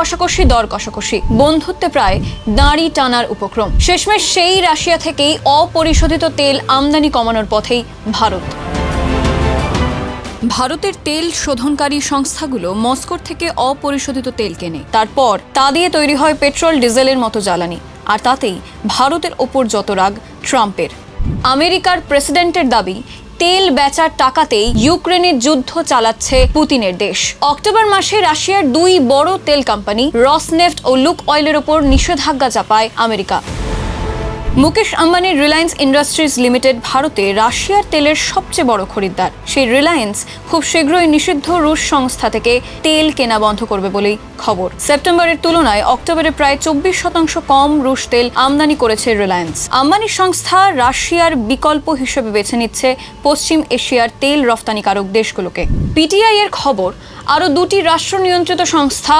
কষাকষি দর কষাকষি। বন্ধুত্বে প্রায় দাঁড়ি টানার উপক্রম। শেষমেশ সেই রাশিয়া থেকেই অপরিশোধিত তেল আমদানি কমানোর পথেই ভারত। ভারতের তেল শোধনকারী সংস্থাগুলো মস্কোর থেকে অপরিশোধিত তেল কেনে। তারপর তা দিয়ে তৈরি হয় পেট্রোল, ডিজেলের মতো জ্বালানি। আর তাতেই ভারতের ওপর যত রাগ, ট্রাম্পের। আমেরিকার প্রেসিডেন্টের দাবি তেল বেচার টাকাতেই ইউক্রেনের যুদ্ধ চালাচ্ছে পুতিনের দেশ। অক্টোবর মাসে রাশিয়ার দুই বড় তেল কোম্পানি, রসনেফট ও লুক অয়েলের ওপর নিষেধাজ্ঞা চাপায় আমেরিকা। মুকেশ আম্বানির রিলায়েন্স ইন্ডাস্ট্রিজ লিমিটেড ভারতে রাশিয়ার তেলের সবচেয়ে বড় খরিদ্দার। সেই রিলায়েন্স খুব শীঘ্রই নিষিদ্ধ রুশ সংস্থা থেকে তেল কেনা বন্ধ করবে বলেই খবর। সেপ্টেম্বরের তুলনায় অক্টোবরে প্রায় চব্বিশ শতাংশ কম রুশ তেল আমদানি করেছে রিলায়েন্স। আম্বানি সংস্থা রাশিয়ার বিকল্প হিসেবে বেছে নিচ্ছে পশ্চিম এশিয়ার তেল রফতানিকারক দেশগুলোকে। পিটিআই এর খবর আরও দুটি রাষ্ট্র নিয়ন্ত্রিত সংস্থা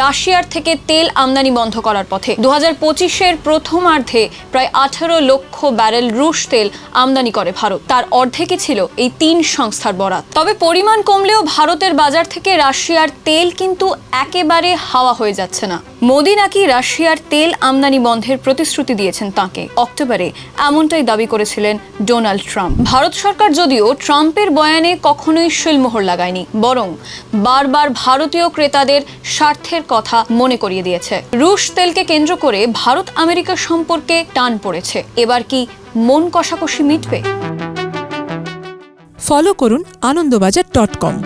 রাশিয়ার থেকে তেল আমদানি বন্ধ করার পথে। দু হাজার পঁচিশের প্রথমার্ধে প্রায় আঠারো লক্ষ ব্যারেল রুশ তেল আমদানি করে ভারত। তার অর্ধেকই ছিল এই তিন সংস্থার বরাত তবে পরিমাণ কমলেও ভারতের বাজার থেকে রাশিয়ার তেল কিন্তু একেবারে হাওয়া হয়ে যাচ্ছে না। মোদি নাকি রাশিয়ার তেল আমদানি বন্ধের প্রতিশ্রুতি দিয়েছেন তাকে। অক্টোবরে এমনটাই দাবি করেছিলেন ডোনাল্ড ট্রাম্প। ভারত সরকার যদিও ট্রাম্পের বয়ানে কখনোই শিলমোহর লাগায়নি, বরং বারবার ভারতীয় ক্রেতাদের স্বার্থের কথা মনে করিয়ে দিয়েছে। রুশ তেলকে কেন্দ্র করে ভারত আমেরিকা সম্পর্কে টান পড়েছে। এবার কি মন কষাকষি মিটবে? ফলো করুন আনন্দবাজার ডট কম।